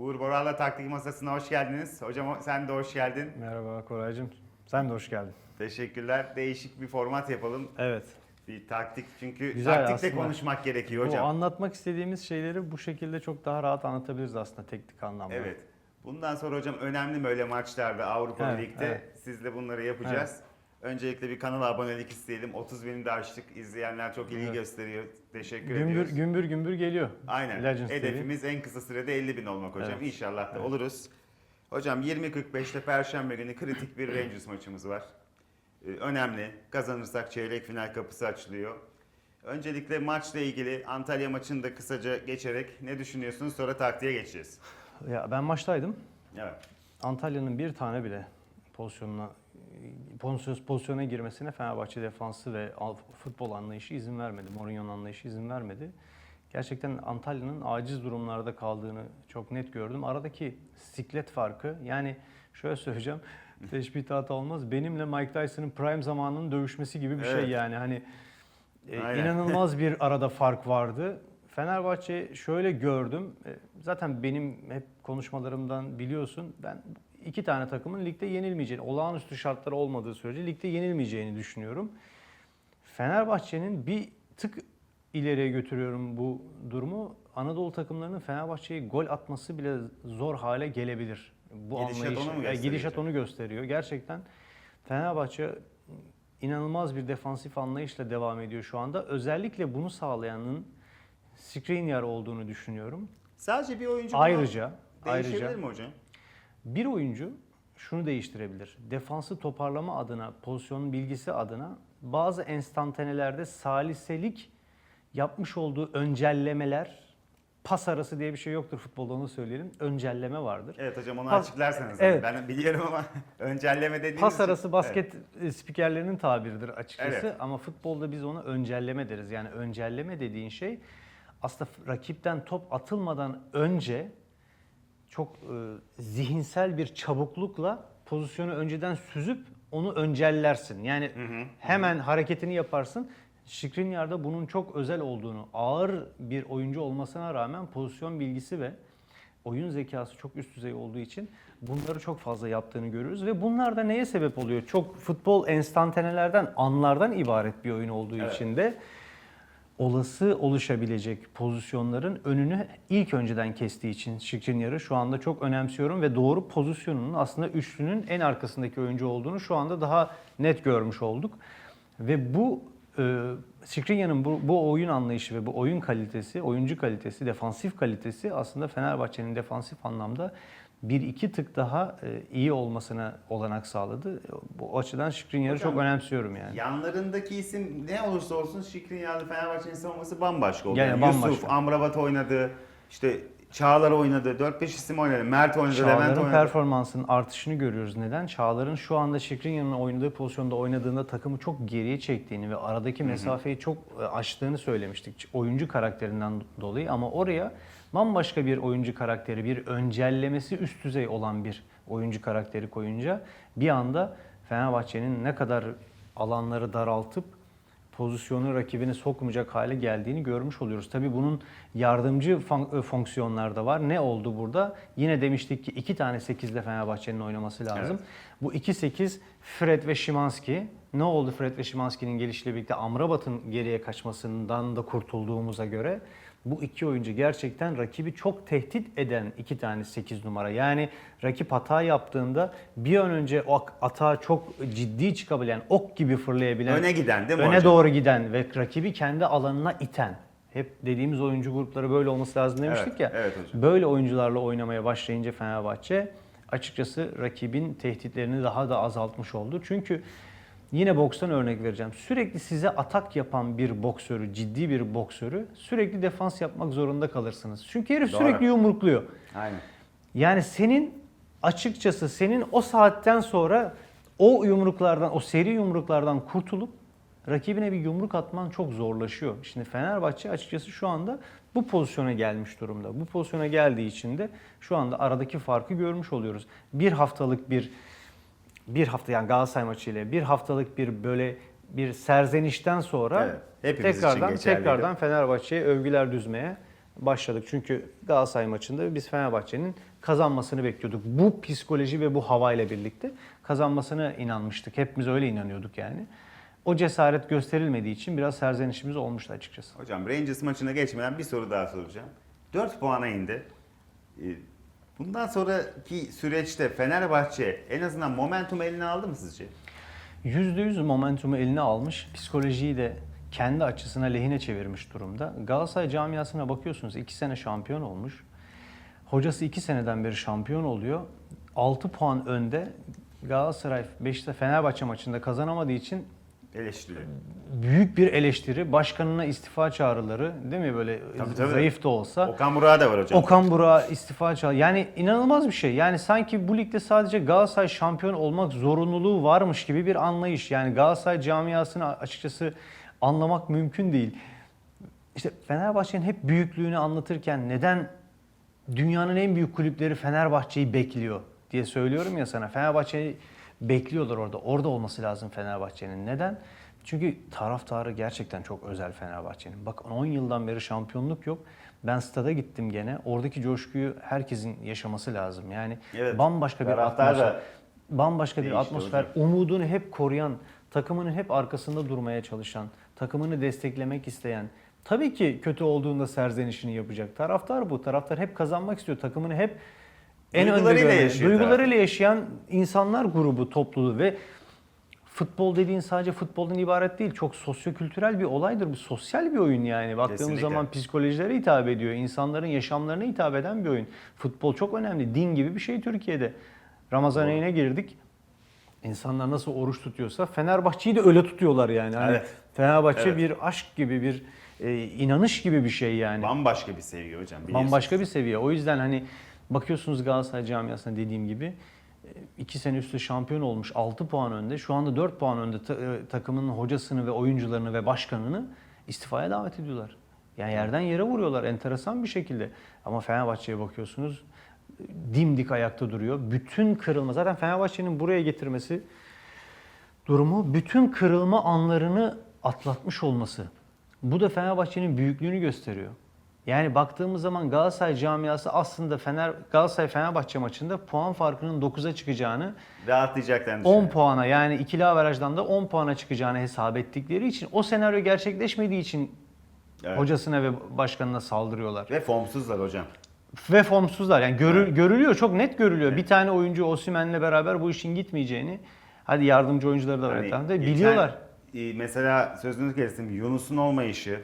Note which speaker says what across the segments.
Speaker 1: Uğur Boral'la taktik masasına hoş geldiniz. Hocam sen de hoş geldin.
Speaker 2: Merhaba Koraycığım. Sen de hoş geldin.
Speaker 1: Teşekkürler. Değişik bir format yapalım.
Speaker 2: Evet.
Speaker 1: Bir taktik çünkü
Speaker 2: Güzel
Speaker 1: taktikle
Speaker 2: aslında.
Speaker 1: konuşmak gerekiyor
Speaker 2: Bu
Speaker 1: hocam.
Speaker 2: anlatmak istediğimiz şeyleri bu şekilde çok daha rahat anlatabiliriz aslında teknik anlamda.
Speaker 1: Evet. Bundan sonra hocam önemli böyle maçlarda Avrupa
Speaker 2: Evet,
Speaker 1: Lig'de
Speaker 2: evet.
Speaker 1: sizle bunları yapacağız. Öncelikle bir kanala abonelik isteyelim. 30 bini de açtık. İzleyenler çok ilgi
Speaker 2: Evet.
Speaker 1: gösteriyor. Teşekkür
Speaker 2: Gümbür
Speaker 1: ediyoruz.
Speaker 2: gümbür gümbür geliyor.
Speaker 1: Aynen.
Speaker 2: Legends TV.
Speaker 1: Hedefimiz en kısa sürede 50 bin olmak hocam.
Speaker 2: Evet.
Speaker 1: İnşallah da oluruz. Hocam 20.45'te Perşembe günü kritik bir Rangers maçımız var. Ee, önemli. Kazanırsak çeyrek final kapısı açılıyor. Öncelikle maçla ilgili Antalya maçını da kısaca geçerek ne düşünüyorsunuz? Sonra taktiğe geçeceğiz.
Speaker 2: Ya ben maçtaydım.
Speaker 1: Evet.
Speaker 2: Antalya'nın bir tane bile pozisyonuna pozisyon, pozisyona girmesine Fenerbahçe defansı ve futbol anlayışı izin vermedi. Mourinho'nun anlayışı izin vermedi. Gerçekten Antalya'nın aciz durumlarda kaldığını çok net gördüm. Aradaki siklet farkı yani şöyle söyleyeceğim. Teşbih hata olmaz. Benimle Mike Tyson'ın prime zamanının dövüşmesi gibi bir
Speaker 1: Evet.
Speaker 2: şey yani. Hani e,
Speaker 1: Aynen.
Speaker 2: inanılmaz bir arada fark vardı. Fenerbahçe şöyle gördüm. e, Zaten benim hep konuşmalarımdan biliyorsun. Ben iki tane takımın ligde yenilmeyeceğini, olağanüstü şartları olmadığı sürece ligde yenilmeyeceğini düşünüyorum. Fenerbahçe'nin bir tık ileriye götürüyorum bu durumu. Anadolu takımlarının Fenerbahçe'ye gol atması bile zor hale gelebilir. Bu
Speaker 1: Gidişat
Speaker 2: anlayış,
Speaker 1: onu mu gösteriyor
Speaker 2: gidişat onu gösteriyor. Gerçekten Fenerbahçe inanılmaz bir defansif anlayışla devam ediyor şu anda. Özellikle bunu sağlayanın Skriniar olduğunu düşünüyorum.
Speaker 1: Sadece bir oyuncu
Speaker 2: Ayrıca
Speaker 1: değişebilir
Speaker 2: ayrıca
Speaker 1: mi hocam?
Speaker 2: Bir oyuncu şunu değiştirebilir. Defansı toparlama adına, pozisyonun bilgisi adına bazı enstantanelerde saliselik yapmış olduğu öncellemeler, pas arası diye bir şey yoktur futbolda onu söyleyelim. Öncelleme vardır.
Speaker 1: Evet hocam onu
Speaker 2: Pas-
Speaker 1: açıklarsanız.
Speaker 2: Evet.
Speaker 1: Ben biliyorum ama öncelleme dediğiniz
Speaker 2: Pas
Speaker 1: için-
Speaker 2: arası basket e, spikerlerinin tabiridir açıkçası
Speaker 1: Evet.
Speaker 2: ama futbolda biz ona öncelleme deriz. Yani öncelleme dediğin şey aslında rakipten top atılmadan önce çok e, zihinsel bir çabuklukla pozisyonu önceden süzüp onu öncellersin. Yani hemen hareketini yaparsın. Skriniar'da bunun çok özel olduğunu, ağır bir oyuncu olmasına rağmen pozisyon bilgisi ve oyun zekası çok üst düzey olduğu için bunları çok fazla yaptığını görüyoruz ve bunlar da neye sebep oluyor? Çok futbol enstantanelerden, anlardan ibaret bir oyun olduğu
Speaker 1: Evet.
Speaker 2: için de olası oluşabilecek pozisyonların önünü ilk önceden kestiği için Skriniar'ı şu anda çok önemsiyorum ve doğru pozisyonunun aslında üçlünün en arkasındaki oyuncu olduğunu şu anda daha net görmüş olduk. Ve bu e, Skriniar'ın bu, bu oyun anlayışı ve bu oyun kalitesi, oyuncu kalitesi, defansif kalitesi aslında Fenerbahçe'nin defansif anlamda bir iki tık daha e, iyi olmasına olanak sağladı. Bu açıdan
Speaker 1: Hocam,
Speaker 2: çok önemsiyorum yani.
Speaker 1: Yanlarındaki isim ne olursa olsun Şikrinyar'lı Fenerbahçe'nin savunması bambaşka oldu.
Speaker 2: Yani
Speaker 1: Yani,
Speaker 2: bambaşka.
Speaker 1: Yusuf, Amrabat oynadı. işte Çağlar oynadı. 4-5 isim oynadı. Mert oynadı. Levent
Speaker 2: Çağlar'ın
Speaker 1: oynadı.
Speaker 2: performansının artışını görüyoruz. Neden? Çağlar'ın şu anda Şikrinyar'ın oynadığı pozisyonda oynadığında takımı çok geriye çektiğini ve aradaki mesafeyi çok e, aştığını söylemiştik. Oyuncu karakterinden dolayı ama oraya bambaşka bir oyuncu karakteri, bir öncellemesi üst düzey olan bir oyuncu karakteri koyunca bir anda Fenerbahçe'nin ne kadar alanları daraltıp pozisyonu rakibini sokmayacak hale geldiğini görmüş oluyoruz. Tabii bunun yardımcı fon- e, fonksiyonlar da var. Ne oldu burada? Yine demiştik ki iki tane 8'de Fenerbahçe'nin oynaması lazım.
Speaker 1: Evet.
Speaker 2: Bu 2-8 Fred ve Şimanski. Ne oldu Fred ve Şimanski'nin gelişiyle birlikte Amrabat'ın geriye kaçmasından da kurtulduğumuza göre bu iki oyuncu gerçekten rakibi çok tehdit eden iki tane 8 numara. Yani rakip hata yaptığında bir an önce o hata çok ciddi çıkabilen, ok gibi fırlayabilen
Speaker 1: Öne giden değil mi
Speaker 2: öne
Speaker 1: hocam?
Speaker 2: doğru giden ve rakibi kendi alanına iten. Hep dediğimiz oyuncu grupları böyle olması lazım demiştik
Speaker 1: Evet,
Speaker 2: ya.
Speaker 1: evet hocam.
Speaker 2: Böyle oyuncularla oynamaya başlayınca Fenerbahçe açıkçası rakibin tehditlerini daha da azaltmış oldu. Çünkü yine bokstan örnek vereceğim. Sürekli size atak yapan bir boksörü, ciddi bir boksörü sürekli defans yapmak zorunda kalırsınız. Çünkü herif
Speaker 1: Doğru.
Speaker 2: sürekli yumrukluyor.
Speaker 1: Aynen.
Speaker 2: Yani senin açıkçası senin o saatten sonra o yumruklardan, o seri yumruklardan kurtulup rakibine bir yumruk atman çok zorlaşıyor. Şimdi Fenerbahçe açıkçası şu anda bu pozisyona gelmiş durumda. Bu pozisyona geldiği için de şu anda aradaki farkı görmüş oluyoruz. Bir haftalık bir bir hafta yani Galatasaray maçıyla bir haftalık bir böyle bir serzenişten sonra
Speaker 1: Evet,
Speaker 2: tekrardan tekrardan Fenerbahçe'ye övgüler düzmeye başladık. Çünkü Galatasaray maçında biz Fenerbahçe'nin kazanmasını bekliyorduk. Bu psikoloji ve bu havayla birlikte kazanmasına inanmıştık. Hepimiz öyle inanıyorduk yani. O cesaret gösterilmediği için biraz serzenişimiz olmuştu açıkçası.
Speaker 1: Hocam Rangers maçına geçmeden bir soru daha soracağım. 4 puana indi. Bundan sonraki süreçte Fenerbahçe en azından momentum eline aldı mı sizce?
Speaker 2: %100 momentumu eline almış, psikolojiyi de kendi açısına lehine çevirmiş durumda. Galatasaray camiasına bakıyorsunuz 2 sene şampiyon olmuş. Hocası 2 seneden beri şampiyon oluyor. 6 puan önde. Galatasaray Beşiktaş Fenerbahçe maçında kazanamadığı için
Speaker 1: Eleştiriyor.
Speaker 2: büyük bir eleştiri, başkanına istifa çağrıları değil mi böyle
Speaker 1: Tabii, tabii.
Speaker 2: zayıf da olsa.
Speaker 1: Okan Burak'a da var hocam.
Speaker 2: Okan Burak'a istifa çağır. Yani inanılmaz bir şey. Yani sanki bu ligde sadece Galatasaray şampiyon olmak zorunluluğu varmış gibi bir anlayış. Yani Galatasaray camiasını açıkçası anlamak mümkün değil. İşte Fenerbahçe'nin hep büyüklüğünü anlatırken neden dünyanın en büyük kulüpleri Fenerbahçe'yi bekliyor diye söylüyorum ya sana. Fenerbahçe'yi bekliyorlar orada. Orada olması lazım Fenerbahçe'nin. Neden? Çünkü taraftarı gerçekten çok özel Fenerbahçe'nin. Bak 10 yıldan beri şampiyonluk yok. Ben stada gittim gene. Oradaki coşkuyu herkesin yaşaması lazım. Yani
Speaker 1: Evet.
Speaker 2: bambaşka bir atmosfer. Bambaşka bir atmosfer.
Speaker 1: hocam.
Speaker 2: Umudunu hep koruyan, takımının hep arkasında durmaya çalışan, takımını desteklemek isteyen, tabii ki kötü olduğunda serzenişini yapacak. Taraftar bu. Taraftar hep kazanmak istiyor. Takımını hep en önde
Speaker 1: Duygularıyla yaşıyor
Speaker 2: duygularıyla yaşayan insanlar grubu, topluluğu ve futbol dediğin sadece futboldan ibaret değil. Çok sosyokültürel bir olaydır. Bu sosyal bir oyun yani. Baktığımız
Speaker 1: Kesinlikle.
Speaker 2: zaman psikolojilere hitap ediyor. İnsanların yaşamlarına hitap eden bir oyun. Futbol çok önemli. Din gibi bir şey Türkiye'de. Ramazan
Speaker 1: Doğru.
Speaker 2: ayına girdik. İnsanlar nasıl oruç tutuyorsa Fenerbahçe'yi de öyle tutuyorlar yani. Hani
Speaker 1: Evet.
Speaker 2: Fenerbahçe
Speaker 1: Evet.
Speaker 2: bir aşk gibi bir e, inanış gibi bir şey yani.
Speaker 1: Bambaşka bir seviye hocam.
Speaker 2: Bambaşka bir seviye. O yüzden hani bakıyorsunuz Galatasaray camiasına dediğim gibi e, iki sene üstü şampiyon olmuş 6 puan önde. Şu anda 4 puan önde e, takımın hocasını ve oyuncularını ve başkanını istifaya davet ediyorlar. Yani yerden yere vuruyorlar enteresan bir şekilde. Ama Fenerbahçe'ye bakıyorsunuz e, dimdik ayakta duruyor. Bütün kırılma zaten Fenerbahçe'nin buraya getirmesi durumu bütün kırılma anlarını atlatmış olması. Bu da Fenerbahçe'nin büyüklüğünü gösteriyor. Yani baktığımız zaman Galatasaray camiası aslında Fener Galatasaray Fenerbahçe maçında puan farkının 9'a çıkacağını,
Speaker 1: Rahatlayacaklarını
Speaker 2: 10
Speaker 1: düşünüyorum.
Speaker 2: puana yani ikili averajdan da 10 puana çıkacağını hesap ettikleri için o senaryo gerçekleşmediği için
Speaker 1: Evet.
Speaker 2: hocasına ve başkanına saldırıyorlar.
Speaker 1: Ve formsuzlar hocam.
Speaker 2: Ve formsuzlar. Yani görü-
Speaker 1: Evet.
Speaker 2: görülüyor, çok net görülüyor. Bir tane oyuncu Osimhen'le beraber bu işin gitmeyeceğini, hadi yardımcı oyuncuları da var
Speaker 1: Hani
Speaker 2: etrafında, biliyorlar.
Speaker 1: e, mesela sözünü kestim. Yunus'un olmayışı,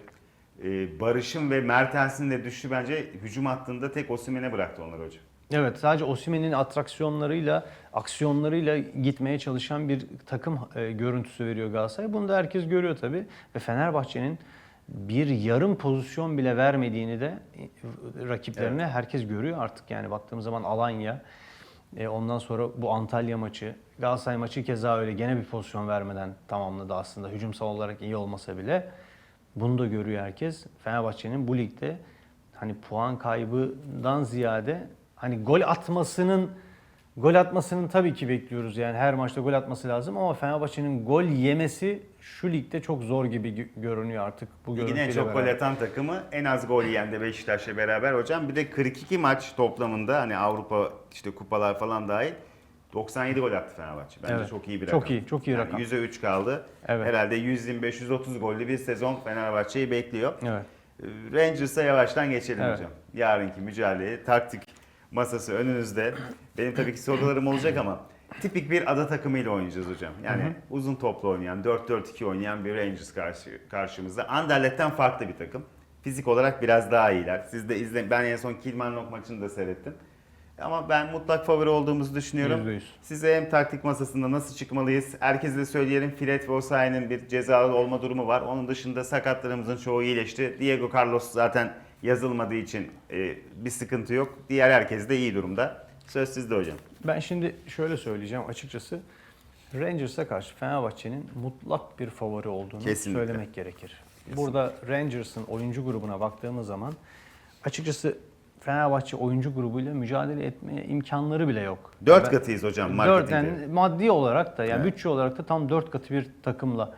Speaker 1: e, Barış'ın ve Mertens'in de düşüşü bence hücum hattında tek Osimhen'e bıraktı onları hocam.
Speaker 2: Evet, sadece Osimhen'in atraksiyonlarıyla, aksiyonlarıyla gitmeye çalışan bir takım e, görüntüsü veriyor Galatasaray. Bunu da herkes görüyor tabii. Ve Fenerbahçe'nin bir yarım pozisyon bile vermediğini de e, rakiplerine herkes görüyor artık. Yani baktığımız zaman Alanya, e, ondan sonra bu Antalya maçı, Galatasaray maçı keza öyle gene bir pozisyon vermeden tamamladı aslında. Hücumsal olarak iyi olmasa bile. Bunu da görüyor herkes. Fenerbahçe'nin bu ligde hani puan kaybından ziyade hani gol atmasının gol atmasının tabii ki bekliyoruz. Yani her maçta gol atması lazım ama Fenerbahçe'nin gol yemesi şu ligde çok zor gibi gö- görünüyor artık bu görüntüyle
Speaker 1: çok gol atan takımı en az gol yiyen de Beşiktaş'la beraber hocam. Bir de 42 maç toplamında hani Avrupa işte kupalar falan dahil 97 gol attı Fenerbahçe. Bence
Speaker 2: Evet.
Speaker 1: çok iyi bir
Speaker 2: Çok
Speaker 1: rakam.
Speaker 2: iyi, çok iyi
Speaker 1: yani
Speaker 2: rakam.
Speaker 1: %3 kaldı.
Speaker 2: Evet.
Speaker 1: Herhalde 125-130 gollü bir sezon Fenerbahçe'yi bekliyor.
Speaker 2: Evet.
Speaker 1: Ee, Rangers'a yavaştan geçelim
Speaker 2: Evet.
Speaker 1: hocam. Yarınki mücadeleye taktik masası önünüzde. Benim tabii ki sorularım olacak ama tipik bir ada takımıyla oynayacağız hocam. Yani uzun toplu oynayan, 4-4-2 oynayan bir Rangers karşı, karşımızda. Anderlet'ten farklı bir takım. Fizik olarak biraz daha iyiler. Siz de izle ben en son Kilmarnock maçını da seyrettim. Ama ben mutlak favori olduğumuzu düşünüyorum.
Speaker 2: Yüzde yüz.
Speaker 1: Size hem taktik masasında nasıl çıkmalıyız? Herkese de söyleyelim. Fred ve Osayi'nin bir cezalı olma durumu var. Onun dışında sakatlarımızın çoğu iyileşti. Diego Carlos zaten yazılmadığı için e, bir sıkıntı yok. Diğer herkes de iyi durumda. Söz sizde hocam.
Speaker 2: Ben şimdi şöyle söyleyeceğim açıkçası. Rangers'a karşı Fenerbahçe'nin mutlak bir favori olduğunu
Speaker 1: Kesinlikle.
Speaker 2: söylemek gerekir. Burada Rangers'ın oyuncu grubuna baktığımız zaman açıkçası Fenerbahçe oyuncu grubuyla mücadele etmeye imkanları bile yok.
Speaker 1: Dört katıyız hocam marketingde.
Speaker 2: yani maddi olarak da yani
Speaker 1: Evet.
Speaker 2: bütçe olarak da tam dört katı bir takımla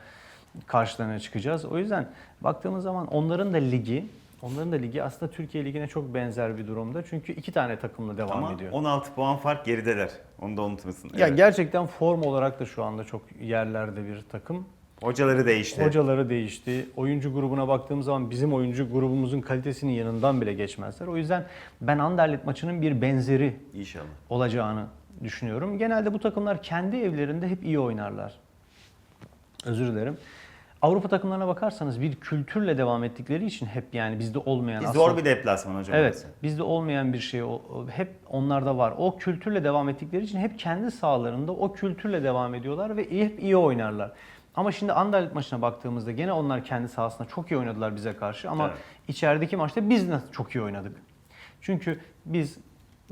Speaker 2: karşılarına çıkacağız. O yüzden baktığımız zaman onların da ligi Onların da ligi aslında Türkiye Ligi'ne çok benzer bir durumda. Çünkü iki tane takımla devam
Speaker 1: Ama
Speaker 2: ediyor.
Speaker 1: 16 puan fark gerideler. Onu da unutmasın.
Speaker 2: Ya
Speaker 1: Evet.
Speaker 2: gerçekten form olarak da şu anda çok yerlerde bir takım.
Speaker 1: Hocaları değişti.
Speaker 2: Hocaları değişti. Oyuncu grubuna baktığımız zaman bizim oyuncu grubumuzun kalitesinin yanından bile geçmezler. O yüzden ben Anderlecht maçının bir benzeri
Speaker 1: İnşallah.
Speaker 2: olacağını düşünüyorum. Genelde bu takımlar kendi evlerinde hep iyi oynarlar. Özür dilerim. Avrupa takımlarına bakarsanız bir kültürle devam ettikleri için hep yani bizde olmayan
Speaker 1: Bir
Speaker 2: aslında-
Speaker 1: zor bir deplasman hocam.
Speaker 2: Evet,
Speaker 1: orası.
Speaker 2: bizde olmayan bir şey hep onlarda var. O kültürle devam ettikleri için hep kendi sahalarında o kültürle devam ediyorlar ve hep iyi oynarlar. Ama şimdi Anderlecht maçına baktığımızda gene onlar kendi sahasında çok iyi oynadılar bize karşı ama
Speaker 1: Evet.
Speaker 2: içerideki maçta biz nasıl çok iyi oynadık. Çünkü biz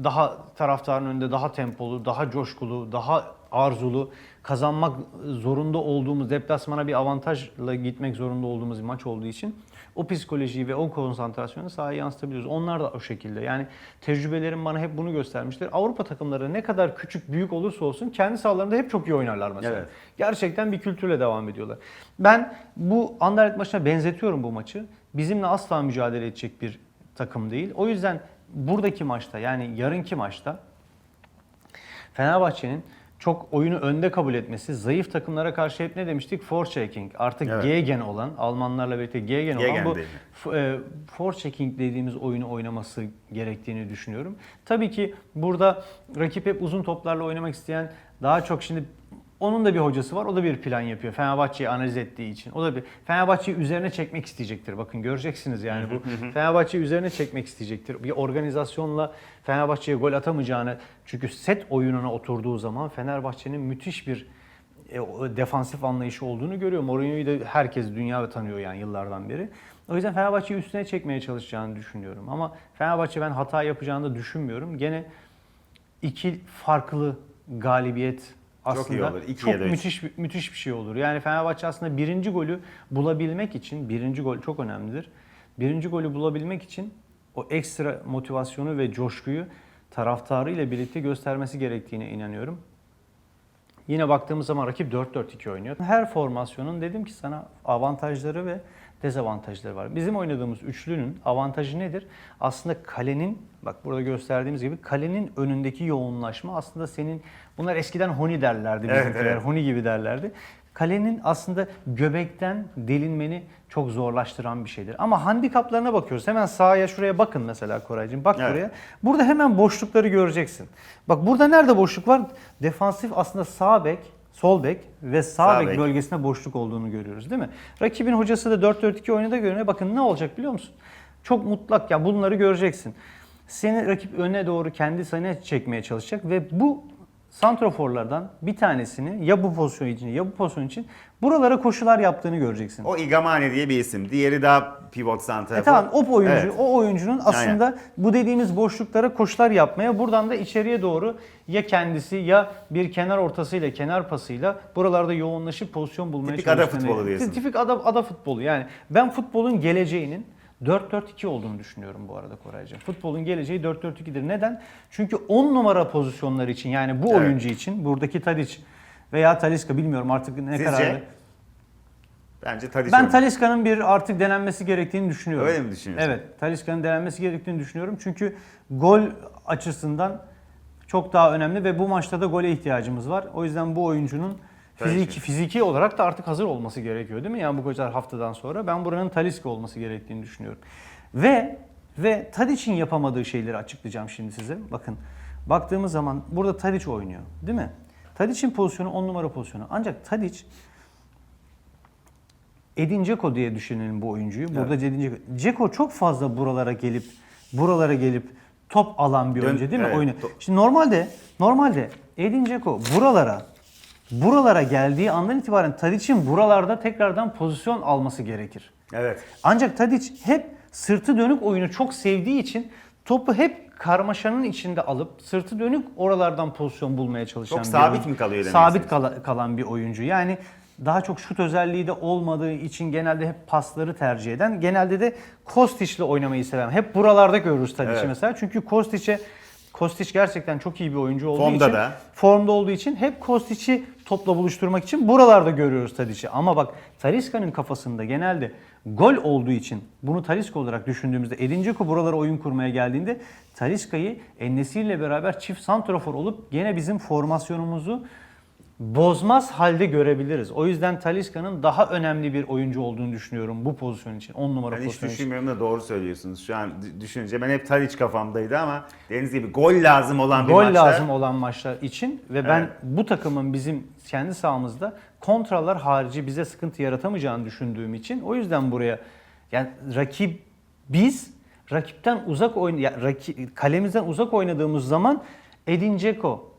Speaker 2: daha taraftarın önünde daha tempolu, daha coşkulu, daha arzulu, kazanmak zorunda olduğumuz, deplasmana bir avantajla gitmek zorunda olduğumuz bir maç olduğu için o psikolojiyi ve o konsantrasyonu sahaya yansıtabiliyoruz. Onlar da o şekilde. Yani tecrübelerim bana hep bunu göstermiştir. Avrupa takımları ne kadar küçük, büyük olursa olsun kendi sahalarında hep çok iyi oynarlar mesela.
Speaker 1: Evet.
Speaker 2: Gerçekten bir kültürle devam ediyorlar. Ben bu Anderlecht maçına benzetiyorum bu maçı. Bizimle asla mücadele edecek bir takım değil. O yüzden buradaki maçta yani yarınki maçta Fenerbahçe'nin çok oyunu önde kabul etmesi, zayıf takımlara karşı hep ne demiştik? Forechecking. Artık
Speaker 1: Evet.
Speaker 2: Gegen olan, Almanlarla birlikte Gegen olan
Speaker 1: Gegen
Speaker 2: bu
Speaker 1: değil.
Speaker 2: f- e, forechecking dediğimiz oyunu oynaması gerektiğini düşünüyorum. Tabii ki burada rakip hep uzun toplarla oynamak isteyen daha çok şimdi onun da bir hocası var. O da bir plan yapıyor. Fenerbahçe'yi analiz ettiği için. O da bir Fenerbahçe'yi üzerine çekmek isteyecektir. Bakın göreceksiniz yani bu Fenerbahçe'yi üzerine çekmek isteyecektir. Bir organizasyonla Fenerbahçe'ye gol atamayacağını çünkü set oyununa oturduğu zaman Fenerbahçe'nin müthiş bir e, defansif anlayışı olduğunu görüyor. Mourinho'yu da herkes dünya tanıyor yani yıllardan beri. O yüzden Fenerbahçe'yi üstüne çekmeye çalışacağını düşünüyorum. Ama Fenerbahçe ben hata yapacağını da düşünmüyorum. Gene iki farklı galibiyet aslında
Speaker 1: iyi olur.
Speaker 2: Çok müthiş müthiş bir şey olur. Yani Fenerbahçe aslında birinci golü bulabilmek için birinci gol çok önemlidir. Birinci golü bulabilmek için o ekstra motivasyonu ve coşkuyu taraftarı ile birlikte göstermesi gerektiğine inanıyorum. Yine baktığımız zaman rakip 4-4-2 oynuyor. Her formasyonun dedim ki sana avantajları ve dezavantajları var. Bizim oynadığımız üçlünün avantajı nedir? Aslında kalenin, bak burada gösterdiğimiz gibi kalenin önündeki yoğunlaşma aslında senin, bunlar eskiden honi derlerdi
Speaker 1: Evet,
Speaker 2: bizimkiler,
Speaker 1: evet.
Speaker 2: honi gibi derlerdi. Kalenin aslında göbekten delinmeni çok zorlaştıran bir şeydir. Ama handikaplarına bakıyoruz. Hemen sahaya şuraya bakın mesela Koraycığım. Bak
Speaker 1: Evet.
Speaker 2: buraya. Burada hemen boşlukları göreceksin. Bak burada nerede boşluk var? Defansif aslında sağ bek, sol bek ve sağ,
Speaker 1: Sağ
Speaker 2: bek,
Speaker 1: bek.
Speaker 2: bölgesinde boşluk olduğunu görüyoruz değil mi? Rakibin hocası da 4-4-2 oyunda göre bakın ne olacak biliyor musun? Çok mutlak ya bunları göreceksin. Seni rakip öne doğru kendi sayına çekmeye çalışacak ve bu santroforlardan bir tanesini ya bu pozisyon için ya bu pozisyon için buralara koşular yaptığını göreceksin.
Speaker 1: O Igamane diye bir isim. Diğeri daha pivot santrafor.
Speaker 2: E tamam o oyuncu,
Speaker 1: Evet.
Speaker 2: o oyuncunun aslında bu dediğimiz boşluklara koşular yapmaya, buradan da içeriye doğru ya kendisi ya bir kenar ortasıyla, kenar pasıyla buralarda yoğunlaşıp pozisyon bulmaya
Speaker 1: Tipik ada futbolu diyorsun.
Speaker 2: Tipik ada, ada futbolu. Yani ben futbolun geleceğinin 4-4-2 olduğunu düşünüyorum bu arada Koraycığım. Futbolun geleceği 4-4-2'dir. Neden? Çünkü 10 numara pozisyonlar için yani bu
Speaker 1: Evet.
Speaker 2: oyuncu için buradaki Tadic veya Talisca bilmiyorum artık ne
Speaker 1: Sizce?
Speaker 2: kadar.
Speaker 1: Bence Tadiç
Speaker 2: Ben
Speaker 1: oynuyor.
Speaker 2: Talisca'nın bir artık denenmesi gerektiğini düşünüyorum.
Speaker 1: Öyle mi düşünüyorsun?
Speaker 2: Evet, Talisca'nın denenmesi gerektiğini düşünüyorum. Çünkü gol açısından çok daha önemli ve bu maçta da gole ihtiyacımız var. O yüzden bu oyuncunun fiziki,
Speaker 1: ki.
Speaker 2: fiziki olarak da artık hazır olması gerekiyor değil mi? Yani bu kadar haftadan sonra ben buranın Talisca olması gerektiğini düşünüyorum. Ve ve Tadic'in yapamadığı şeyleri açıklayacağım şimdi size. Bakın baktığımız zaman burada Tadic oynuyor değil mi? Tadic'in pozisyonu 10 numara pozisyonu. Ancak Tadic Edin Dzeko diye düşünelim bu oyuncuyu. Burada Edin Dzeko. Dzeko çok fazla buralara gelip buralara gelip top alan bir oyuncu değil mi
Speaker 1: evet,
Speaker 2: oyunu? Şimdi normalde normalde Edin Dzeko buralara buralara geldiği andan itibaren Tadic'in buralarda tekrardan pozisyon alması gerekir.
Speaker 1: Evet.
Speaker 2: Ancak Tadic hep sırtı dönük oyunu çok sevdiği için topu hep karmaşanın içinde alıp sırtı dönük oralardan pozisyon bulmaya çalışan
Speaker 1: Çok
Speaker 2: bir
Speaker 1: sabit
Speaker 2: oyuncu.
Speaker 1: mi kalıyor demek
Speaker 2: Sabit kala- kalan bir oyuncu. Yani daha çok şut özelliği de olmadığı için genelde hep pasları tercih eden, genelde de Kostic'le oynamayı seven. Hep buralarda görürüz Tadic'i
Speaker 1: Evet.
Speaker 2: mesela. Çünkü Kostic'e Kostić gerçekten çok iyi bir oyuncu olduğu
Speaker 1: Formda
Speaker 2: için
Speaker 1: da.
Speaker 2: formda olduğu için hep Kostić'i topla buluşturmak için buralarda görüyoruz Tadic'i. Ama bak Talisca'nın kafasında genelde gol olduğu için bunu Talisca olarak düşündüğümüzde Edin Dzeko buralara oyun kurmaya geldiğinde Talisca'yı Enesiri ile beraber çift santrafor olup gene bizim formasyonumuzu bozmaz halde görebiliriz. O yüzden Talisca'nın daha önemli bir oyuncu olduğunu düşünüyorum bu pozisyon için. 10 numara
Speaker 1: Ben hiç
Speaker 2: pozisyon için.
Speaker 1: düşünmüyorum da doğru söylüyorsunuz. Şu an düşününce ben hep Tadic kafamdaydı ama dediğiniz gibi gol lazım olan bir
Speaker 2: Gol
Speaker 1: maçta.
Speaker 2: lazım olan maçlar için ve ben
Speaker 1: Evet.
Speaker 2: bu takımın bizim kendi sahamızda kontralar harici bize sıkıntı yaratamayacağını düşündüğüm için o yüzden buraya yani rakip biz rakipten uzak oyn ya, raki- kalemizden uzak oynadığımız zaman Edin Dzeko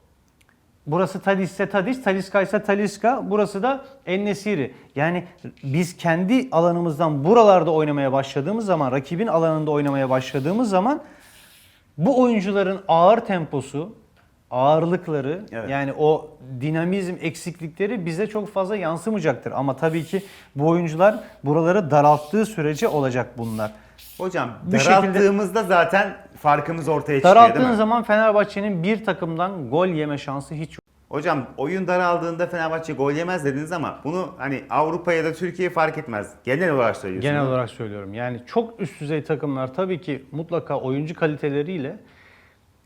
Speaker 2: Burası Tadic ise Tadic, Talisca ise Talisca, burası da Ennesiri. Yani biz kendi alanımızdan buralarda oynamaya başladığımız zaman, rakibin alanında oynamaya başladığımız zaman bu oyuncuların ağır temposu, ağırlıkları
Speaker 1: Evet.
Speaker 2: yani o dinamizm eksiklikleri bize çok fazla yansımayacaktır. Ama tabii ki bu oyuncular buraları daralttığı sürece olacak bunlar.
Speaker 1: Hocam
Speaker 2: Bu
Speaker 1: daralttığımızda zaten farkımız ortaya çıkıyor değil
Speaker 2: Daralttığın
Speaker 1: mi?
Speaker 2: zaman Fenerbahçe'nin bir takımdan gol yeme şansı hiç yok.
Speaker 1: Hocam oyun daraldığında Fenerbahçe gol yemez dediniz ama bunu hani Avrupa ya da Türkiye fark etmez. Genel olarak söylüyorsunuz.
Speaker 2: Genel olarak söylüyorum. Yani çok üst düzey takımlar tabii ki mutlaka oyuncu kaliteleriyle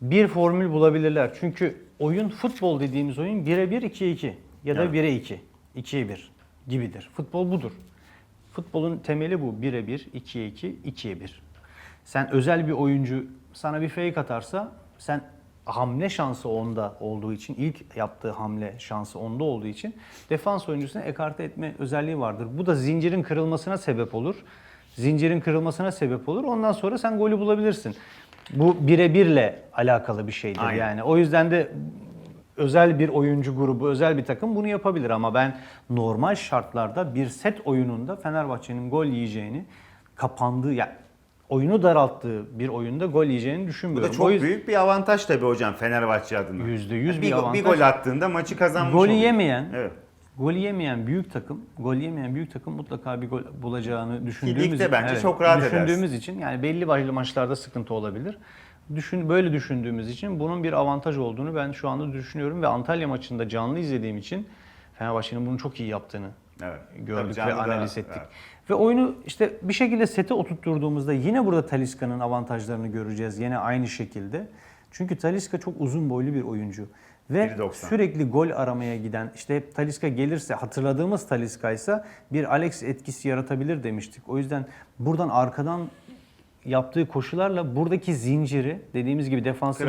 Speaker 2: bir formül bulabilirler. Çünkü oyun futbol dediğimiz oyun 1'e 1, 2'ye 2 ya da
Speaker 1: Evet.
Speaker 2: 1'e 2, 2'ye 1 gibidir. Futbol budur. Futbolun temeli bu. 1'e 1, 2'ye 2, 2'ye 1. Sen özel bir oyuncu sana bir fake atarsa sen hamle şansı onda olduğu için ilk yaptığı hamle şansı onda olduğu için defans oyuncusuna ekarte etme özelliği vardır. Bu da zincirin kırılmasına sebep olur. Zincirin kırılmasına sebep olur. Ondan sonra sen golü bulabilirsin. Bu birebirle alakalı bir şeydir
Speaker 1: Aynen.
Speaker 2: yani. O yüzden de özel bir oyuncu grubu, özel bir takım bunu yapabilir ama ben normal şartlarda bir set oyununda Fenerbahçe'nin gol yiyeceğini kapandığı yani oyunu daralttığı bir oyunda gol yiyeceğini
Speaker 1: Bu
Speaker 2: düşünmüyorum.
Speaker 1: da çok
Speaker 2: o yüzden
Speaker 1: büyük bir avantaj tabii hocam Fenerbahçe adına.
Speaker 2: Yüzde yüz
Speaker 1: bir,
Speaker 2: bir avantaj.
Speaker 1: bir gol attığında maçı kazanmış
Speaker 2: golü
Speaker 1: oluyor.
Speaker 2: yemeyen
Speaker 1: Evet.
Speaker 2: Gol yemeyen büyük takım, gol yemeyen büyük takım mutlaka bir gol bulacağını düşündüğümüz
Speaker 1: ligde bence çok rahat
Speaker 2: düşündüğümüz için yani belli başlı maçlarda sıkıntı olabilir. Düşün böyle düşündüğümüz için bunun bir avantaj olduğunu ben şu anda düşünüyorum ve Antalya maçında canlı izlediğim için Fenerbahçe'nin bunu çok iyi yaptığını
Speaker 1: Evet.
Speaker 2: gördük
Speaker 1: Tabii
Speaker 2: ve
Speaker 1: canlı da-
Speaker 2: analiz ettik.
Speaker 1: evet.
Speaker 2: Ve oyunu işte bir şekilde sete oturtturduğumuzda yine burada Talisca'nın avantajlarını göreceğiz. Yine aynı şekilde. Çünkü Talisca çok uzun boylu bir oyuncu. Ve
Speaker 1: 1.90.
Speaker 2: sürekli gol aramaya giden işte hep Talisca gelirse hatırladığımız Talisca ise bir Alex etkisi yaratabilir demiştik. O yüzden buradan arkadan yaptığı koşularla buradaki zinciri dediğimiz gibi defansif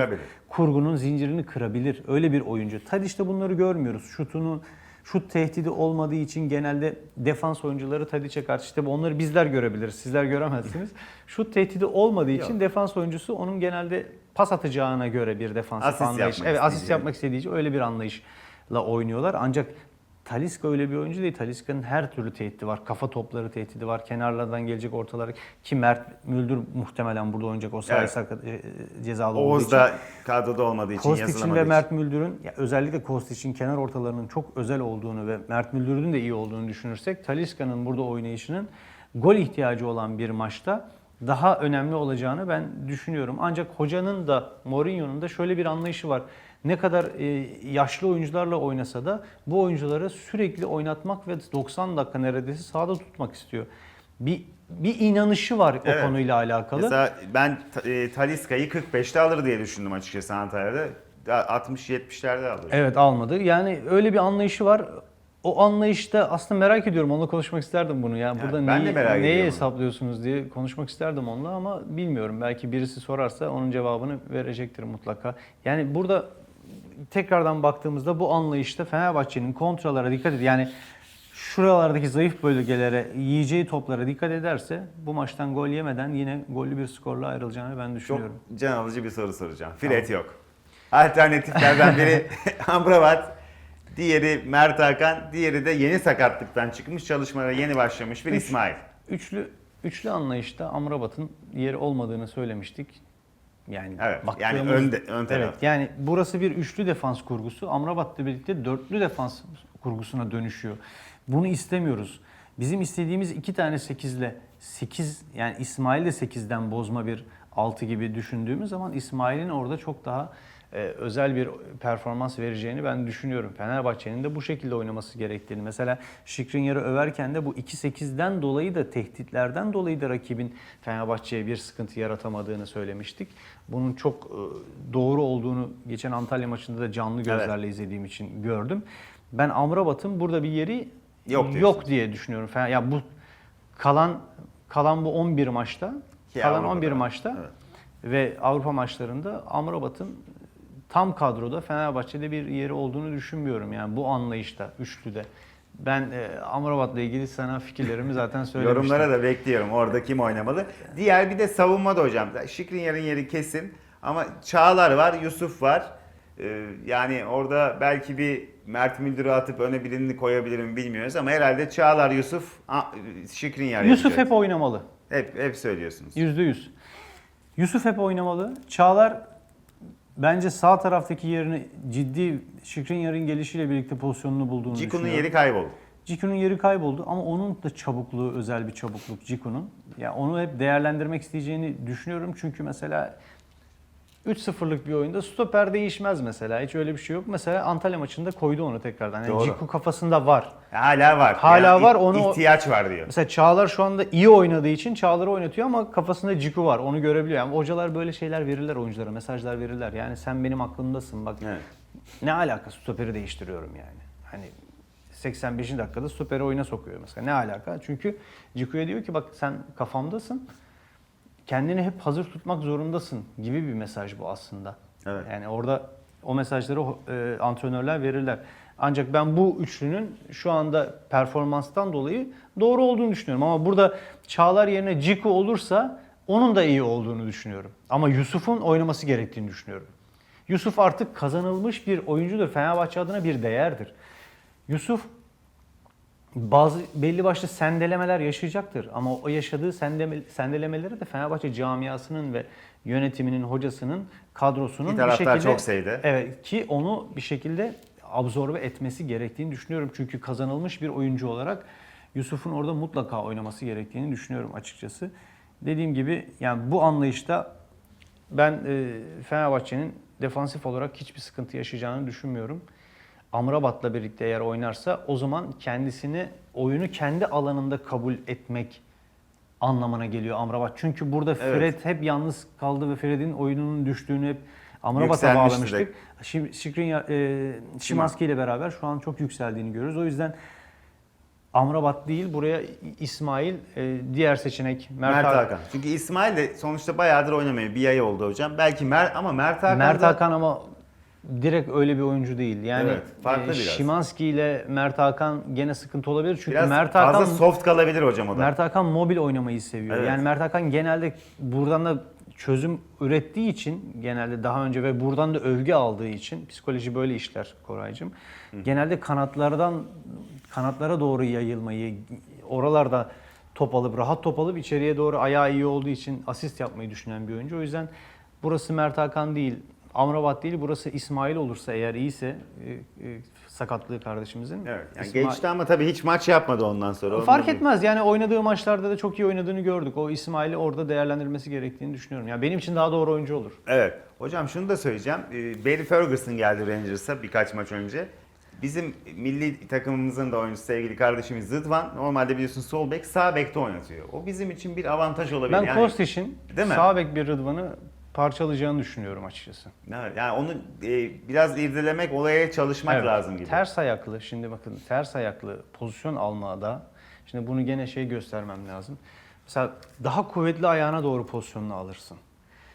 Speaker 2: kurgunun zincirini kırabilir. Öyle bir oyuncu. Tadic'te bunları görmüyoruz. Şutunu şut tehdidi olmadığı için genelde defans oyuncuları Tadic'e karşı işte onları bizler görebiliriz. Sizler göremezsiniz. Şut tehdidi olmadığı için
Speaker 1: Yok.
Speaker 2: defans oyuncusu onun genelde pas atacağına göre bir defansif
Speaker 1: Asist
Speaker 2: anlayış. Evet asist yapmak istediği için öyle bir anlayışla oynuyorlar. Ancak Talisca öyle bir oyuncu değil. Talisca'nın her türlü tehdidi var. Kafa topları tehdidi var. Kenarlardan gelecek ortaları ki Mert Müldür muhtemelen burada oynayacak. O sahi
Speaker 1: Evet.
Speaker 2: sakat e, cezalı olduğu
Speaker 1: Oğuz
Speaker 2: için.
Speaker 1: da kadroda olmadığı için
Speaker 2: Kostic'in
Speaker 1: yazılamadığı
Speaker 2: ve. Mert Müldür'ün özellikle Kostic'in kenar ortalarının çok özel olduğunu ve Mert Müldür'ün de iyi olduğunu düşünürsek Talisca'nın burada oynayışının gol ihtiyacı olan bir maçta daha önemli olacağını ben düşünüyorum. Ancak hocanın da Mourinho'nun da şöyle bir anlayışı var. Ne kadar e, yaşlı oyuncularla oynasa da bu oyuncuları sürekli oynatmak ve 90 dakika neredeyse sahada tutmak istiyor. Bir bir inanışı var
Speaker 1: Evet.
Speaker 2: o konuyla alakalı.
Speaker 1: Mesela ben e, Talisca'yı 45'te alır diye düşündüm açıkçası Antalya'da. 60-70'lerde alır.
Speaker 2: Evet almadı. Yani öyle bir anlayışı var. O anlayışta aslında merak ediyorum. Onunla konuşmak isterdim bunu. Yani burada
Speaker 1: ben de
Speaker 2: neyi,
Speaker 1: merak
Speaker 2: neye
Speaker 1: ediyorum.
Speaker 2: hesaplıyorsunuz diye konuşmak isterdim onunla ama bilmiyorum. Belki birisi sorarsa onun cevabını verecektir mutlaka. Yani burada tekrardan baktığımızda bu anlayışta Fenerbahçe'nin kontralara dikkat edin. Yani şuralardaki zayıf bölgelere, yiyeceği toplara dikkat ederse bu maçtan gol yemeden yine gollü bir skorla ayrılacağını ben
Speaker 1: Çok
Speaker 2: düşünüyorum.
Speaker 1: can alıcı bir soru soracağım. Fred yok. Alternatiflerden biri Amrabat, diğeri Mert Hakan, diğeri de yeni sakatlıktan çıkmış çalışmalara yeni başlamış bir
Speaker 2: Üç.
Speaker 1: İsmail.
Speaker 2: Üçlü üçlü anlayışta Amrabat'ın yeri olmadığını söylemiştik. Yani
Speaker 1: Evet, yani
Speaker 2: baktığımız-
Speaker 1: önde- ön taraf.
Speaker 2: Evet, yani burası bir üçlü defans kurgusu. Amrabat'la birlikte dörtlü defans kurgusuna dönüşüyor. Bunu istemiyoruz. Bizim istediğimiz iki tane sekizle 8 yani İsmail de 8'den bozma bir 6 gibi düşündüğümüz zaman İsmail'in orada çok daha e, özel bir performans vereceğini ben düşünüyorum. Fenerbahçe'nin de bu şekilde oynaması gerektiğini. Mesela Şikrinyar'ı överken de bu 2-8'den dolayı da tehditlerden dolayı da rakibin Fenerbahçe'ye bir sıkıntı yaratamadığını söylemiştik. Bunun çok e, doğru olduğunu geçen Antalya maçında da canlı gözlerle izlediğim için gördüm. Ben Amrabat'ın burada bir yeri
Speaker 1: Yok
Speaker 2: yok, diye düşünüyorum. Ya bu kalan kalan bu 11 maçta,
Speaker 1: Ki
Speaker 2: kalan
Speaker 1: Avrupa'da,
Speaker 2: 11 maçta
Speaker 1: evet.
Speaker 2: ve Avrupa maçlarında Amrabat'ın tam kadroda Fenerbahçe'de bir yeri olduğunu düşünmüyorum. Yani bu anlayışta, üçlüde. Ben e, Amrabat'la ilgili sana fikirlerimi zaten söylemiştim.
Speaker 1: Yorumlara da bekliyorum orada kim oynamalı. Diğer bir de savunmada hocam. Şikrinyar'ın yeri kesin ama Çağlar var, Yusuf var. Ee, yani orada belki bir Mert Müldür'ü atıp öne birini koyabilirim bilmiyoruz ama herhalde Çağlar, Yusuf, Şikrinyar
Speaker 2: Yusuf
Speaker 1: yapacak.
Speaker 2: hep oynamalı.
Speaker 1: hep hep söylüyorsunuz.
Speaker 2: Yüzde yüz. Yusuf hep oynamalı. Çağlar bence sağ taraftaki yerini ciddi Şikrinyar'ın gelişiyle birlikte pozisyonunu bulduğunu
Speaker 1: Ciku'nun
Speaker 2: düşünüyorum.
Speaker 1: yeri kayboldu.
Speaker 2: Ciku'nun yeri kayboldu ama onun da çabukluğu özel bir çabukluk Ciku'nun. Ya onu hep değerlendirmek isteyeceğini düşünüyorum çünkü mesela 3-0'lık bir oyunda stoper değişmez mesela. Hiç öyle bir şey yok. Mesela Antalya maçında koydu onu tekrardan. Yani
Speaker 1: Doğru.
Speaker 2: Ciku kafasında var.
Speaker 1: Hala var.
Speaker 2: Hala
Speaker 1: Yani
Speaker 2: var, onu-
Speaker 1: ihtiyaç var diyor.
Speaker 2: Mesela Çağlar şu anda iyi oynadığı için Çağlar'ı oynatıyor ama kafasında Ciku var. Onu görebiliyor. Yani hocalar böyle şeyler verirler oyunculara, mesajlar verirler. Yani sen benim aklımdasın bak.
Speaker 1: Evet.
Speaker 2: Ne alaka stoperi değiştiriyorum yani. Hani 85. dakikada stoperi oyuna sokuyor mesela. Ne alaka? Çünkü Ciku'ya diyor ki bak sen kafamdasın. Kendini hep hazır tutmak zorundasın gibi bir mesaj bu aslında.
Speaker 1: Evet.
Speaker 2: Yani orada o mesajları e, antrenörler verirler. Ancak ben bu üçlünün şu anda performanstan dolayı doğru olduğunu düşünüyorum. Ama burada Çağlar yerine Ciku olursa onun da iyi olduğunu düşünüyorum. Ama Yusuf'un oynaması gerektiğini düşünüyorum. Yusuf artık kazanılmış bir oyuncudur. Fenerbahçe adına bir değerdir. Yusuf bazı belli başlı sendelemeler yaşayacaktır ama o yaşadığı sendeme, sendelemeleri de Fenerbahçe camiasının ve yönetiminin, hocasının, kadrosunun
Speaker 1: Bir
Speaker 2: şekilde
Speaker 1: çok sevdi.
Speaker 2: Evet ki onu bir şekilde absorbe etmesi gerektiğini düşünüyorum. Çünkü kazanılmış bir oyuncu olarak Yusuf'un orada mutlaka oynaması gerektiğini düşünüyorum açıkçası. Dediğim gibi yani bu anlayışta ben e, Fenerbahçe'nin defansif olarak hiçbir sıkıntı yaşayacağını düşünmüyorum. Amrabat'la birlikte eğer oynarsa o zaman kendisini oyunu kendi alanında kabul etmek anlamına geliyor Amrabat. Çünkü burada
Speaker 1: Evet.
Speaker 2: Fred hep yalnız kaldı ve Fred'in oyununun düştüğünü hep Amrabat'a bağlamıştık. Şimdi Skriniar, e, Szymanski ile beraber şu an çok yükseldiğini görüyoruz. O yüzden Amrabat değil buraya İsmail, e, diğer seçenek Mert,
Speaker 1: Mert,
Speaker 2: Hakan.
Speaker 1: Hakan. Çünkü İsmail de sonuçta bayağıdır oynamıyor. Bir ay oldu hocam. Belki Mert ama Mert Hakan
Speaker 2: Mert Hakan ama direkt öyle bir oyuncu değil. Yani
Speaker 1: Evet, farklı
Speaker 2: e,
Speaker 1: biraz.
Speaker 2: Şimanski ile Mert Hakan gene sıkıntı olabilir. Çünkü
Speaker 1: biraz
Speaker 2: Mert
Speaker 1: fazla
Speaker 2: Hakan
Speaker 1: soft kalabilir hocam o da.
Speaker 2: Mert Hakan mobil oynamayı seviyor.
Speaker 1: Evet.
Speaker 2: Yani Mert Hakan genelde buradan da çözüm ürettiği için genelde daha önce ve buradan da övgü aldığı için psikoloji böyle işler Koraycığım. Genelde kanatlardan kanatlara doğru yayılmayı, oralarda top alıp rahat top alıp içeriye doğru ayağı iyi olduğu için asist yapmayı düşünen bir oyuncu. O yüzden burası Mert Hakan değil, Amrabat değil, burası İsmail olursa eğer iyiyse e, e, sakatlığı kardeşimizin.
Speaker 1: Evet. Yani
Speaker 2: İsmail-
Speaker 1: geçti ama tabii hiç maç yapmadı ondan sonra.
Speaker 2: Fark
Speaker 1: Onu-
Speaker 2: etmez yani oynadığı maçlarda da çok iyi oynadığını gördük. O İsmail'i orada değerlendirilmesi gerektiğini düşünüyorum. Yani benim için daha doğru oyuncu olur.
Speaker 1: Evet. Hocam şunu da söyleyeceğim. Ee, Barry Ferguson geldi Rangers'a birkaç maç önce. Bizim milli takımımızın da oyuncusu sevgili kardeşimiz Rıdvan normalde biliyorsun sol bek sağ bekte oynatıyor. O bizim için bir avantaj olabilir.
Speaker 2: Ben
Speaker 1: yani, mi?
Speaker 2: sağ bek bir Rıdvan'ı parçalayacağını düşünüyorum açıkçası.
Speaker 1: Evet, yani onu e, biraz irdelemek, olaya çalışmak
Speaker 2: Evet,
Speaker 1: lazım gibi.
Speaker 2: Ters ayaklı, şimdi bakın ters ayaklı pozisyon almada, şimdi bunu gene şey göstermem lazım. Mesela daha kuvvetli ayağına doğru pozisyonunu alırsın.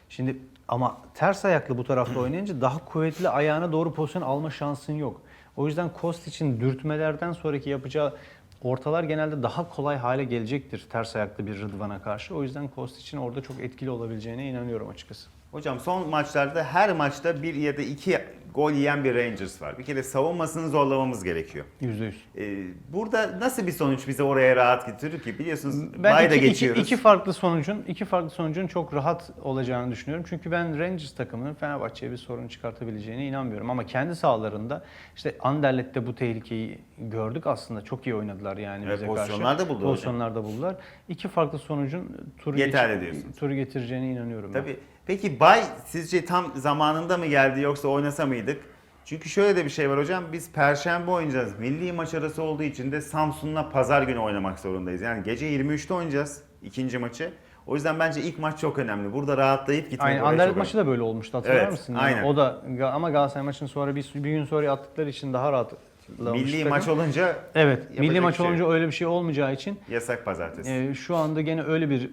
Speaker 2: Şimdi ama ters ayaklı bu tarafta oynayınca daha kuvvetli ayağına doğru pozisyon alma şansın yok. O yüzden Kostic'in dürtmelerden sonraki yapacağı ortalar genelde daha kolay hale gelecektir ters ayaklı bir Rıdvan'a karşı. O yüzden Kostic'in orada çok etkili olabileceğine inanıyorum açıkçası.
Speaker 1: Hocam son maçlarda her maçta bir ya da iki gol yiyen bir Rangers var. Bir kere savunmasını zorlamamız gerekiyor.
Speaker 2: %100.
Speaker 1: Ee, burada nasıl bir sonuç bize oraya rahat getirir ki? Biliyorsunuz
Speaker 2: Ben
Speaker 1: bay da
Speaker 2: iki, iki,
Speaker 1: geçiyoruz.
Speaker 2: iki farklı sonucun iki farklı sonucun çok rahat olacağını düşünüyorum. Çünkü ben Rangers takımının Fenerbahçe'ye bir sorun çıkartabileceğine inanmıyorum. Ama kendi sahalarında işte Anderlet'te bu tehlikeyi gördük aslında. Çok iyi oynadılar yani
Speaker 1: Evet,
Speaker 2: bize
Speaker 1: pozisyonlar
Speaker 2: karşı.
Speaker 1: buldu hocam.
Speaker 2: Pozisyonlar da buldular. İki farklı sonucun turu,
Speaker 1: Yeterli diyorsunuz.
Speaker 2: turu getireceğine inanıyorum ben.
Speaker 1: Tabii. Peki bay sizce tam zamanında mı geldi yoksa oynasa mıydık? Çünkü şöyle de bir şey var hocam. Biz perşembe oynayacağız. Milli maç arası olduğu için de Samsun'la pazar günü oynamak zorundayız. Yani gece 23'te oynayacağız ikinci maçı. O yüzden bence ilk maç çok önemli. Burada rahatlayıp gitmek
Speaker 2: Aynen Anderlet maçı da böyle olmuştu hatırlar
Speaker 1: Evet,
Speaker 2: mısın? Yani
Speaker 1: aynen.
Speaker 2: O da ama Galatasaray maçının sonra bir, bir gün sonra attıkları için daha rahat
Speaker 1: Milli maç olunca
Speaker 2: Evet, milli maç
Speaker 1: şey
Speaker 2: olunca öyle bir şey olmayacağı için
Speaker 1: yasak pazartesi.
Speaker 2: e, şu anda gene öyle bir e,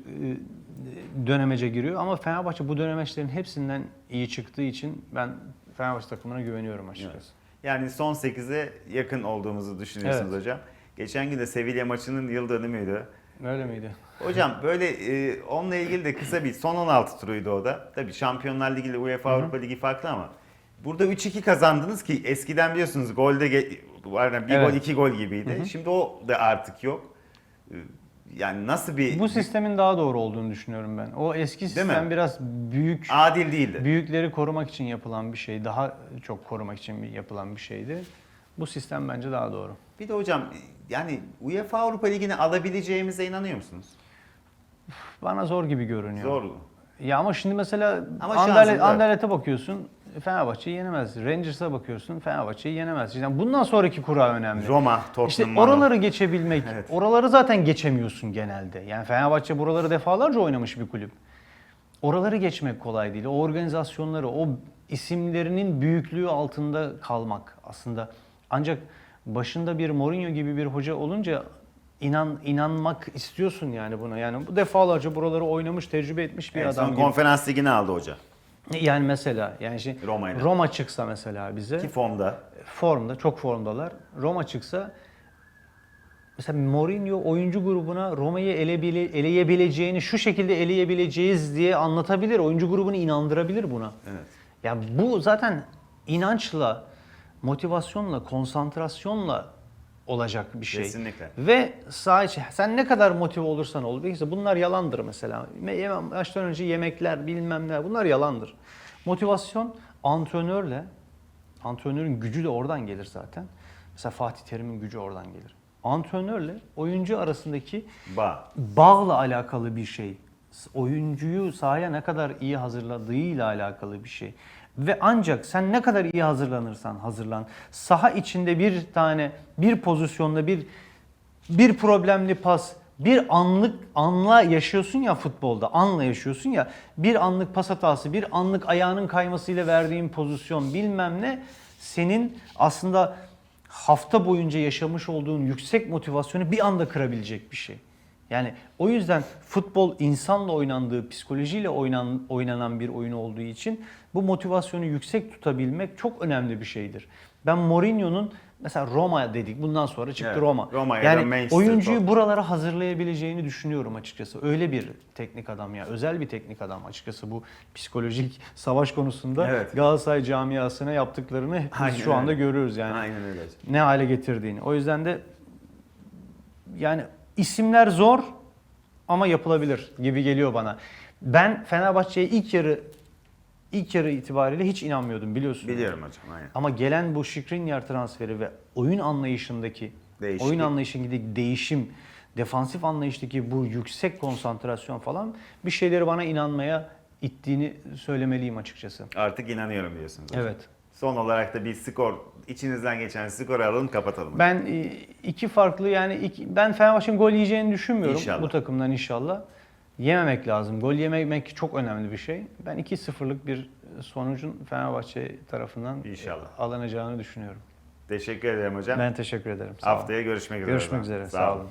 Speaker 2: dönemece giriyor ama Fenerbahçe bu dönemeçlerin hepsinden iyi çıktığı için ben Fenerbahçe takımına güveniyorum açıkçası.
Speaker 1: Yani son 8'e yakın olduğumuzu düşünüyorsunuz
Speaker 2: Evet.
Speaker 1: hocam. Geçen gün de Sevilla maçının yıl dönümüydü.
Speaker 2: Öyle miydi?
Speaker 1: Hocam böyle e, onunla ilgili de kısa bir son 16 turuydu o da. Tabii Şampiyonlar Ligi ile UEFA Avrupa Ligi farklı ama burada 3-2 kazandınız ki eskiden biliyorsunuz golde ge- var bir
Speaker 2: Evet.
Speaker 1: gol iki gol gibiydi. Şimdi o da artık yok. E, Yani nasıl bir
Speaker 2: Bu sistemin daha doğru olduğunu düşünüyorum ben. O eski
Speaker 1: mi?
Speaker 2: sistem biraz büyük
Speaker 1: adil değildi.
Speaker 2: büyükleri korumak için yapılan bir şey, daha çok korumak için yapılan bir şeydi. Bu sistem bence daha doğru.
Speaker 1: Bir de hocam yani UEFA Avrupa Ligi'ni alabileceğimize inanıyor musunuz?
Speaker 2: Bana zor gibi görünüyor.
Speaker 1: Zor.
Speaker 2: Ya ama şimdi mesela
Speaker 1: Ama.
Speaker 2: Anderlet'e bakıyorsun Fenerbahçe'yi yenemez. Rangers'a bakıyorsun Fenerbahçe'yi yenemez. Yani bundan sonraki kura önemli.
Speaker 1: Roma, Tottenham,
Speaker 2: İşte oraları geçebilmek,
Speaker 1: Evet.
Speaker 2: oraları zaten geçemiyorsun genelde. Yani Fenerbahçe buraları defalarca oynamış bir kulüp. Oraları geçmek kolay değil. O organizasyonları, o isimlerinin büyüklüğü altında kalmak aslında. Ancak başında bir Mourinho gibi bir hoca olunca inan inanmak istiyorsun yani buna. Yani bu defalarca buraları oynamış, tecrübe etmiş bir
Speaker 1: En
Speaker 2: adam
Speaker 1: son
Speaker 2: gibi.
Speaker 1: konferans ligini aldı hoca.
Speaker 2: Yani mesela yani şimdi
Speaker 1: Roma'yla.
Speaker 2: Roma çıksa mesela bize
Speaker 1: Ki formda.
Speaker 2: formda, çok formdalar. Roma çıksa mesela Mourinho oyuncu grubuna Roma'yı elebile, eleyebileceğini, şu şekilde eleyebileceğiz diye anlatabilir. Oyuncu grubunu inandırabilir buna.
Speaker 1: Evet.
Speaker 2: Yani bu zaten inançla, motivasyonla, konsantrasyonla olacak bir şey.
Speaker 1: Kesinlikle.
Speaker 2: Ve sağ içi, sen ne kadar motive olursan ol. Belki bunlar yalandır mesela. Me- Maçtan önce yemekler bilmem ne bunlar yalandır. Motivasyon antrenörle, antrenörün gücü de oradan gelir zaten. Mesela Fatih Terim'in gücü oradan gelir. Antrenörle oyuncu arasındaki
Speaker 1: Ba.
Speaker 2: bağla alakalı bir şey. Oyuncuyu sahaya ne kadar iyi hazırladığıyla alakalı bir şey. Ve ancak sen ne kadar iyi hazırlanırsan hazırlan, saha içinde bir tane bir pozisyonda bir bir problemli pas, bir anlık anla yaşıyorsun ya futbolda, anla yaşıyorsun ya. Bir anlık pas hatası, bir anlık ayağının kaymasıyla verdiğin pozisyon bilmem ne senin aslında hafta boyunca yaşamış olduğun yüksek motivasyonu bir anda kırabilecek bir şey. Yani o yüzden futbol insanla oynandığı, psikolojiyle oynan, oynanan bir oyun olduğu için bu motivasyonu yüksek tutabilmek çok önemli bir şeydir. Ben Mourinho'nun mesela Roma dedik bundan sonra çıktı
Speaker 1: Evet,
Speaker 2: Roma.
Speaker 1: Roma
Speaker 2: yani oyuncuyu
Speaker 1: Tottenham.
Speaker 2: buralara hazırlayabileceğini düşünüyorum açıkçası. Öyle bir teknik adam ya. Özel bir teknik adam açıkçası bu psikolojik savaş konusunda
Speaker 1: Evet.
Speaker 2: Galatasaray camiasına yaptıklarını hepimiz
Speaker 1: Aynen
Speaker 2: şu anda
Speaker 1: öyle.
Speaker 2: görüyoruz yani.
Speaker 1: Aynen öyle.
Speaker 2: Ne hale getirdiğini. O yüzden de yani isimler zor ama yapılabilir gibi geliyor bana. Ben Fenerbahçe'ye ilk yarı ilk yarı itibariyle hiç inanmıyordum biliyorsun.
Speaker 1: Biliyorum hocam aynen.
Speaker 2: Ama gelen bu Skriniar transferi ve oyun anlayışındaki
Speaker 1: Değişiklik.
Speaker 2: oyun anlayışındaki değişim, defansif anlayıştaki bu yüksek konsantrasyon falan bir şeyleri bana inanmaya ittiğini söylemeliyim açıkçası.
Speaker 1: Artık inanıyorum diyorsunuz. hocam.
Speaker 2: Evet.
Speaker 1: Son olarak da bir skor, içinizden geçen skoru alalım kapatalım.
Speaker 2: Ben e, iki farklı yani iki, ben Fenerbahçe'nin gol yiyeceğini düşünmüyorum
Speaker 1: İnşallah.
Speaker 2: bu takımdan inşallah. Yememek lazım. Gol yememek çok önemli bir şey. Ben 2-0'lık bir sonucun Fenerbahçe tarafından
Speaker 1: İnşallah.
Speaker 2: alınacağını düşünüyorum.
Speaker 1: Teşekkür ederim hocam.
Speaker 2: Ben teşekkür ederim. Sağ olun.
Speaker 1: Haftaya görüşmek üzere.
Speaker 2: Görüşmek üzere. Sağ olun.